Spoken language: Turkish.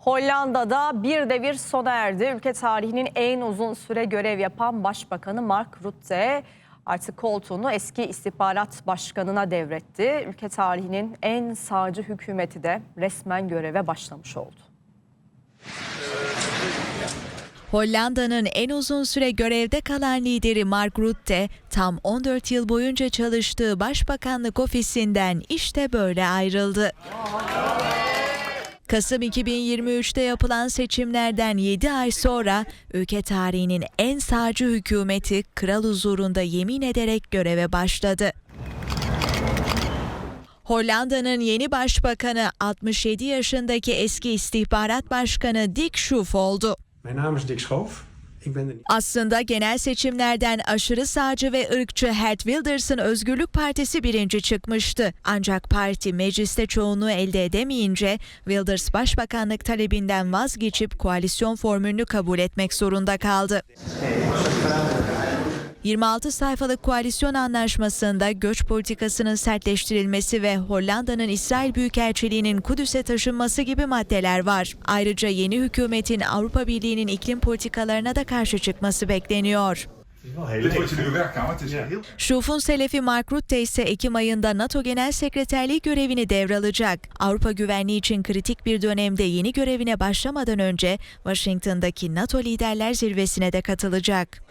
Hollanda'da bir devir sona erdi. Ülke tarihinin en uzun süre görev yapan Başbakanı Mark Rutte artık koltuğunu eski istihbarat başkanına devretti. Ülke tarihinin en sağcı hükümeti de resmen göreve başlamış oldu. Hollanda'nın en uzun süre görevde kalan lideri Mark Rutte, tam 14 yıl boyunca çalıştığı başbakanlık ofisinden işte böyle ayrıldı. Kasım 2023'te yapılan seçimlerden 7 ay sonra ülke tarihinin en sağcı hükümeti kral huzurunda yemin ederek göreve başladı. Hollanda'nın yeni başbakanı 67 yaşındaki eski istihbarat başkanı Dick Schoof oldu. Mijn naam is Dick Schoof. Aslında genel seçimlerden aşırı sağcı ve ırkçı Hert Wilders'ın Özgürlük Partisi birinci çıkmıştı. Ancak parti mecliste çoğunluğu elde edemeyince Wilders başbakanlık talebinden vazgeçip koalisyon formülünü kabul etmek zorunda kaldı. 26 sayfalık koalisyon anlaşmasında göç politikasının sertleştirilmesi ve Hollanda'nın İsrail Büyükelçiliği'nin Kudüs'e taşınması gibi maddeler var. Ayrıca yeni hükümetin Avrupa Birliği'nin iklim politikalarına da karşı çıkması bekleniyor. Schuf'un selefi Mark Rutte ise Ekim ayında NATO Genel Sekreterliği görevini devralacak. Avrupa güvenliği için kritik bir dönemde yeni görevine başlamadan önce Washington'daki NATO Liderler Zirvesi'ne de katılacak.